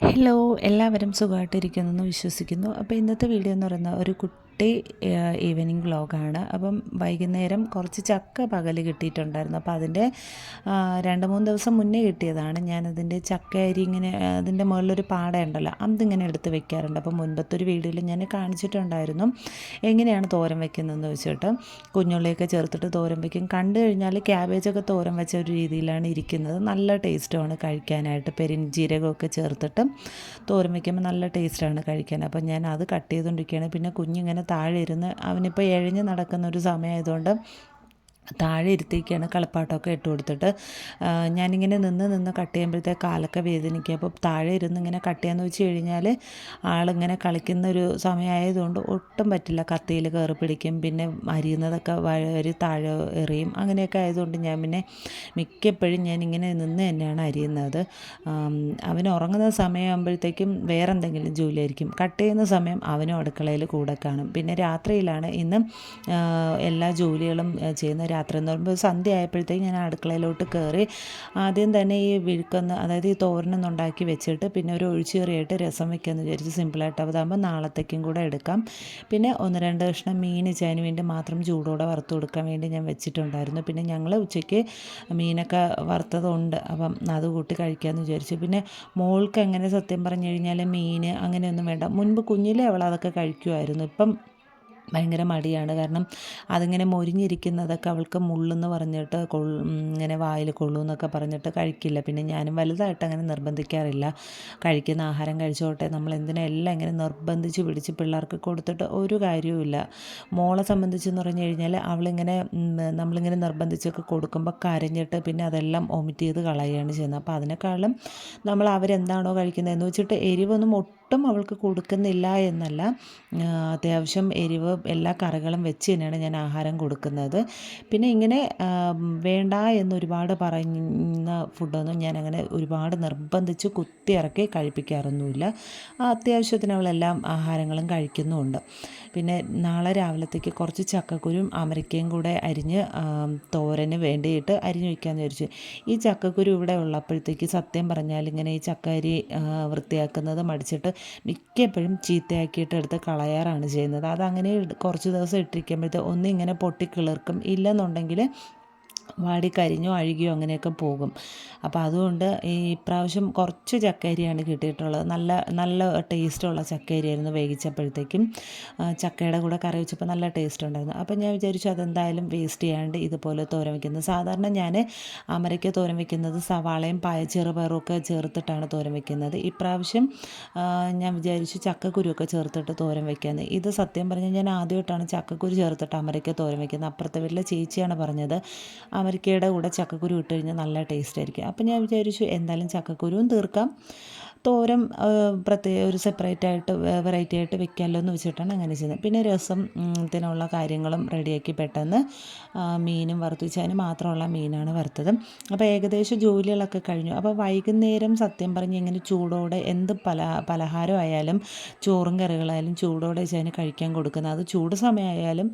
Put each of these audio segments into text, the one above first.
Hello എല്ലാവരും സുഖമായിട്ടിരിക്കുന്നു എന്ന് വിശ്വസിക്കുന്നു. അപ്പോൾ ഇന്നത്തെ വീഡിയോ എന്ന് പറയുന്നത് ഒരു കുട്ടി ഈവനിങ് വ്ളോഗാണ് അപ്പം വൈകുന്നേരം കുറച്ച് ചക്ക പകൽ കിട്ടിയിട്ടുണ്ടായിരുന്നു. അപ്പോൾ അതിന്റെ രണ്ട് മൂന്ന് ദിവസം മുന്നേ കിട്ടിയതാണ്. ഞാനതിന്റെ ചക്ക അരി ഇങ്ങനെ അതിന്റെ മുകളിലൊരു പാടയുണ്ടല്ലോ അതിങ്ങനെ എടുത്ത് വെക്കാറുണ്ട്. അപ്പോൾ മുൻപത്തെ ഒരു വീഡിയോയിൽ ഞാൻ കാണിച്ചിട്ടുണ്ടായിരുന്നു. എങ്ങനെയാണ് തോരൻ വെക്കുന്നതെന്ന് വെച്ചിട്ട്. കുഞ്ഞുള്ളിയൊക്കെ ചേർത്തിട്ട് തോരൻ വെക്കും. കണ്ടു കഴിഞ്ഞാൽ ക്യാബേജൊക്കെ തോരൻ വെച്ച ഒരു രീതിയിലാണ് ഇരിക്കുന്നത്. നല്ല ടേസ്റ്റുമാണ് കഴിക്കാനായിട്ട്. പെരിഞ്ജീരകമൊക്കെ ചേർത്തിട്ട് തോരൻ വയ്ക്കുമ്പോൾ നല്ല ടേസ്റ്റാണ് കഴിക്കാൻ. അപ്പോൾ ഞാൻ അത് കട്ട് ചെയ്തുകൊണ്ടിരിക്കുകയാണ്. പിന്നെ കുഞ്ഞിങ്ങനെ താഴെ ഇരുന്ന് അവനിപ്പോൾ എഴിഞ്ഞ് നടക്കുന്ന ഒരു സമയമായതുകൊണ്ട് താഴെ ഇരുത്തിയൊക്കെയാണ് കളിപ്പാട്ടമൊക്കെ ഇട്ട് കൊടുത്തിട്ട്. ഞാനിങ്ങനെ നിന്ന് നിന്ന് കട്ട് ചെയ്യുമ്പോഴത്തേക്ക് കാലൊക്കെ വേദനിക്കുക അപ്പോൾ താഴെ ഇരുന്ന് ഇങ്ങനെ കട്ട് ചെയ്യാന്ന് വെച്ച് കഴിഞ്ഞാൽ ആളിങ്ങനെ കളിക്കുന്ന ഒരു സമയമായതുകൊണ്ട് ഒട്ടും പറ്റില്ല. കത്തിയിൽ കയറി പിടിക്കും. പിന്നെ അരിയുന്നതൊക്കെ വഴി താഴെ എറിയും. അങ്ങനെയൊക്കെ ആയതുകൊണ്ട് ഞാൻ പിന്നെ മിക്കപ്പോഴും ഞാൻ ഇങ്ങനെ നിന്ന് തന്നെയാണ് അരിയുന്നത്. അവൻ ഉറങ്ങുന്ന സമയമാകുമ്പോഴത്തേക്കും വേറെ എന്തെങ്കിലും ജോലിയായിരിക്കും. കട്ട് ചെയ്യുന്ന സമയം അവനും അടുക്കളയിൽ കൂടെ കാണും. പിന്നെ രാത്രിയിലാണ് ഇന്ന് എല്ലാ ജോലികളും ചെയ്യുന്ന രാത്രി എന്ന് പറയുമ്പോൾ സന്ധ്യ ആയപ്പോഴത്തേക്ക് ഞാൻ അടുക്കളയിലോട്ട് കയറി ആദ്യം തന്നെ ഈ വിഴുക്കൊന്ന് അതായത് ഈ തോരനൊന്നും ഉണ്ടാക്കി വെച്ചിട്ട് പിന്നെ ഒരു ഒഴിച്ചുകറിയായിട്ട് രസം വെക്കാമെന്ന് വിചാരിച്ച് സിമ്പിളായിട്ട് അതാകുമ്പോൾ നാളത്തേക്കും കൂടെ എടുക്കാം. പിന്നെ ഒന്ന് രണ്ട് കഷ്ണം മീൻ ചതിന് വേണ്ടി മാത്രം ചൂടോടെ വറുത്ത് കൊടുക്കാൻ വേണ്ടി ഞാൻ വെച്ചിട്ടുണ്ടായിരുന്നു. പിന്നെ ഞങ്ങൾ ഉച്ചയ്ക്ക് മീനൊക്കെ വറുത്തതുണ്ട് അപ്പം അത് കൂട്ടി കഴിക്കാമെന്ന് വിചാരിച്ചു. പിന്നെ മോൾക്ക് എങ്ങനെ സത്യം പറഞ്ഞു കഴിഞ്ഞാൽ മീൻ അങ്ങനെയൊന്നും വേണ്ട. മുൻപ് കുഞ്ഞിലെ അവൾ അതൊക്കെ കഴിക്കുമായിരുന്നു ഇപ്പം ഭയങ്കര മടിയാണ്. കാരണം അതിങ്ങനെ മൊരിഞ്ഞിരിക്കുന്നതൊക്കെ അവൾക്ക് മുള്ളെന്ന് പറഞ്ഞിട്ട് കൊള്ളു ഇങ്ങനെ വായിൽ കൊള്ളൂ എന്നൊക്കെ പറഞ്ഞിട്ട് കഴിക്കില്ല. പിന്നെ ഞാനും വലുതായിട്ട് അങ്ങനെ നിർബന്ധിക്കാറില്ല. കഴിക്കുന്ന ആഹാരം കഴിച്ചോട്ടെ. നമ്മൾ എന്തിനാ എല്ലാം ഇങ്ങനെ നിർബന്ധിച്ച് പിടിച്ച് പിള്ളേർക്ക് കൊടുത്തിട്ട് ഒരു കാര്യവുമില്ല. മോളെ സംബന്ധിച്ചെന്ന് പറഞ്ഞു കഴിഞ്ഞാൽ അവളിങ്ങനെ നമ്മളിങ്ങനെ നിർബന്ധിച്ചൊക്കെ കൊടുക്കുമ്പോൾ കരഞ്ഞിട്ട് പിന്നെ അതെല്ലാം ഒമിറ്റ് ചെയ്ത് കളയുകയാണ് ചെയ്യുന്നത്. അപ്പോൾ അതിനേക്കാളും നമ്മൾ അവരെന്താണോ കഴിക്കുന്നതെന്ന് വെച്ചിട്ട് എരിവൊന്നും ഒട്ടും അവൾക്ക് കൊടുക്കുന്നില്ല എന്നല്ല. അത്യാവശ്യം എരിവ് എല്ലാ കറികളും വെച്ച് തന്നെയാണ് ഞാൻ ആഹാരം കൊടുക്കുന്നത്. പിന്നെ ഇങ്ങനെ വേണ്ട എന്ന് എന്നൊരുപാട് പറയുന്ന ഫുഡൊന്നും ഞാൻ അങ്ങനെ ഒരുപാട് നിർബന്ധിച്ച് കുത്തി ഇറക്കി കഴിപ്പിക്കാറൊന്നുമില്ല. അത്യാവശ്യത്തിന് അവളെല്ലാം ആഹാരങ്ങളും കഴിക്കുന്നുമുണ്ട്. പിന്നെ നാളെ രാവിലത്തേക്ക് കുറച്ച് ചക്കക്കുരും അമരിക്കയും കൂടെ അരിഞ്ഞ് തോരന് വേണ്ടിയിട്ട് അരിഞ്ഞ് വയ്ക്കാമെന്ന് വിചാരിച്ചു. ഈ ചക്കക്കുരു ഇവിടെ ഉള്ളപ്പോഴത്തേക്ക് സത്യം പറഞ്ഞാൽ ഇങ്ങനെ ഈ ചക്കരി വൃത്തിയാക്കുന്നത് മടിച്ചിട്ട് മിക്കപ്പോഴും ചീത്തയാക്കിയിട്ട് എടുത്ത് കളയാറാണ് ചെയ്യുന്നത്. അതങ്ങനെ കുറച്ച് ദിവസം ഇട്ടിരിക്കുമ്പോഴത്തെ ഒന്നിങ്ങനെ പൊട്ടിക്കിളിർക്കും. ഇല്ലെന്നുണ്ടെങ്കിൽ വാടി കരിഞ്ഞോ അഴുകിയോ അങ്ങനെയൊക്കെ പോകും. അപ്പോൾ അതുകൊണ്ട് ഈ ഇപ്രാവശ്യം കുറച്ച് ചക്കരിയാണ് കിട്ടിയിട്ടുള്ളത്. നല്ല നല്ല ടേസ്റ്റുള്ള ചക്കരിയായിരുന്നു വേവിച്ചപ്പോഴത്തേക്കും. ചക്കയുടെ കൂടെ കറി വെച്ചപ്പോൾ നല്ല ടേസ്റ്റ് ഉണ്ടായിരുന്നു. അപ്പോൾ ഞാൻ വിചാരിച്ചു അതെന്തായാലും വേസ്റ്റ് ചെയ്യാണ്ട് ഇതുപോലെ തോരൻ വയ്ക്കുന്നത് സാധാരണ ഞാൻ അമരയ്ക്ക് തോരൻ വയ്ക്കുന്നത് സവാളയും പായ ചെറുപയറും ഒക്കെ ചേർത്തിട്ടാണ് തോരൻ വയ്ക്കുന്നത് ഇപ്രാവശ്യം ഞാൻ വിചാരിച്ചു ചക്കക്കുരുവൊക്കെ ചേർത്തിട്ട് തോരൻ വയ്ക്കാമെന്ന് ഇത് സത്യം പറഞ്ഞാൽ ഞാൻ ആദ്യമായിട്ടാണ് ചക്കക്കുരു ചേർത്തിട്ട് അമരയ്ക്ക് തോരൻ വയ്ക്കുന്നത് അപ്പുറത്തെ വീട്ടിലെ ചേച്ചിയാണ് പറഞ്ഞത് അമരിക്കയുടെ കൂടെ ചക്കക്കുരു ഇട്ട് കഴിഞ്ഞാൽ നല്ല ടേസ്റ്റ് ആയിരിക്കും. അപ്പോൾ ഞാൻ വിചാരിച്ചു എന്തായാലും ചക്കക്കുരുവും തീർക്കാം. തോരം പ്രത്യേക ഒരു സെപ്പറേറ്റ് ആയിട്ട് വെറൈറ്റി ആയിട്ട് വെക്കാമല്ലോ എന്ന് വെച്ചിട്ടാണ് അങ്ങനെ ചെയ്യുന്നത്. പിന്നെ രസം ത്തിനുള്ള കാര്യങ്ങളും റെഡിയാക്കി പെട്ടെന്ന് മീനും വറുത്തിച്ചതിന് മാത്രമുള്ള മീനാണ് വറുത്തത്. അപ്പോൾ ഏകദേശം ജോലികളൊക്കെ കഴിഞ്ഞു. അപ്പോൾ വൈകുന്നേരം സത്യം പറഞ്ഞ് ഇങ്ങനെ ചൂടോടെ എന്ത് പല പലഹാരമായാലും ചോറും കറികളായാലും ചൂടോടെ വെച്ചതിന് കഴിക്കാൻ കൊടുക്കുന്നത്. അത് ചൂട് സമയമായാലും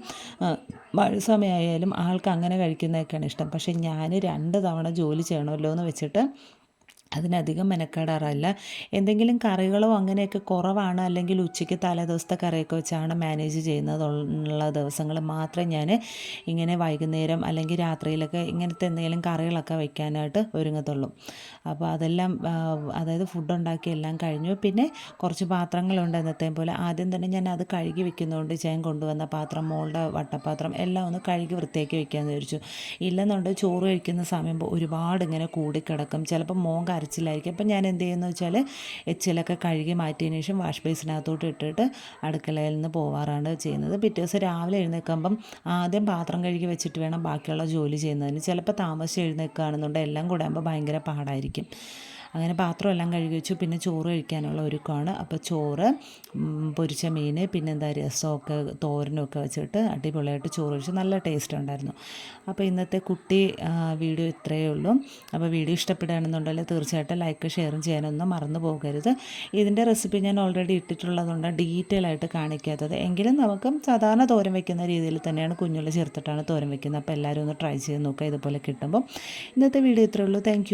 മഴ സമയമായാലും ആൾക്ക് അങ്ങനെ കഴിക്കുന്നതൊക്കെയാണ് ഇഷ്ടം. പക്ഷേ ഞാൻ രണ്ട് തവണ ജോലി ചെയ്യണമല്ലോ എന്ന് വെച്ചിട്ട് അതിനധികം മെനക്കെടാറില്ല. എന്തെങ്കിലും കറികളോ അങ്ങനെയൊക്കെ കുറവാണ്. അല്ലെങ്കിൽ ഉച്ചയ്ക്ക് തലേ ദിവസത്തെ കറിയൊക്കെ വെച്ചാണ് മാനേജ് ചെയ്യുന്നതുള്ള ദിവസങ്ങൾ മാത്രം ഞാൻ ഇങ്ങനെ വൈകുന്നേരം അല്ലെങ്കിൽ രാത്രിയിലൊക്കെ ഇങ്ങനത്തെ എന്തെങ്കിലും കറികളൊക്കെ വയ്ക്കാനായിട്ട് ഒരുങ്ങത്തുള്ളൂ. അപ്പോൾ അതെല്ലാം അതായത് ഫുഡ് ഉണ്ടാക്കി എല്ലാം കഴിഞ്ഞു. പിന്നെ കുറച്ച് പാത്രങ്ങളുണ്ട് എന്നത്തെ പോലെ. ആദ്യം തന്നെ ഞാൻ അത് കഴുകി വെക്കുന്നതുകൊണ്ട് ഞാൻ കൊണ്ടുവന്ന പാത്രം മോളുടെ വട്ടപാത്രം എല്ലാം ഒന്ന് കഴുകി വൃത്തിയാക്കി വെക്കാമെന്ന് വിചാരിച്ചു. ഇല്ലെന്നുണ്ട് ചോറ് കഴിക്കുന്ന സമയം ഒരുപാട് ഇങ്ങനെ കൂടിക്കിടക്കും. ചിലപ്പോൾ മോൻ കരച്ചിലായിരിക്കും അപ്പം ഞാൻ എന്ത് ചെയ്യുന്നു വെച്ചാൽ എച്ചിലൊക്കെ കഴുകി മാറ്റിയതിന് ശേഷം വാഷ് ബേസിനകത്തോട്ട് ഇട്ടിട്ട് അടുക്കളയിൽ നിന്ന് പോവാറാണ് ചെയ്യുന്നത്. പിറ്റേ ദിവസം രാവിലെ എഴുന്നേൽക്കുമ്പം ആദ്യം പാത്രം കഴുകി വെച്ചിട്ട് വേണം ബാക്കിയുള്ള ജോലി ചെയ്യുന്നതിന്. ചിലപ്പോൾ താമസിച്ച് എഴുന്നേൽക്കുകയാണെന്നുണ്ടെങ്കിൽ എല്ലാം കൂടെ ആകുമ്പോൾ ഭയങ്കര പാടായിരിക്കും. അങ്ങനെ പാത്രമെല്ലാം കഴുകി വെച്ചു. പിന്നെ ചോറ് കഴിക്കാനുള്ള ഒരുക്കമാണ് അപ്പോൾ ചോറ് പൊരിച്ച മീൻ പിന്നെ എന്താ രസമൊക്കെ തോരനൊക്കെ വെച്ചിട്ട് അടിപൊളിയായിട്ട് ചോറ് കഴിച്ച്. നല്ല ടേസ്റ്റ് ഉണ്ടായിരുന്നു. അപ്പോൾ ഇന്നത്തെ കുട്ടി വീഡിയോ ഇത്രയേ ഉള്ളൂ. അപ്പോൾ വീഡിയോ ഇഷ്ടപ്പെടുകയാണെന്നുണ്ടെങ്കിൽ തീർച്ചയായിട്ടും ലൈക്ക് ഷെയറും ചെയ്യാനൊന്നും മറന്നു പോകരുത്. ഇതിന്റെ റെസിപ്പി ഞാൻ ഓൾറെഡി ഇട്ടിട്ടുള്ളതുകൊണ്ട് ഡീറ്റെയിൽ ആയിട്ട് കാണിക്കാത്തത്. എങ്കിലും നമുക്ക് സാധാരണ തോരൻ വയ്ക്കുന്ന രീതിയിൽ തന്നെയാണ് കുഞ്ഞുള്ള ചേർത്തിട്ടാണ് തോരൻ വയ്ക്കുന്നത് അപ്പോൾ എല്ലാവരും ഒന്ന് ട്രൈ ചെയ്ത് നോക്കുക. ഇതുപോലെ കിട്ടുമ്പോൾ ഇന്നത്തെ വീഡിയോ ഇത്രയേ ഉള്ളൂ. താങ്ക്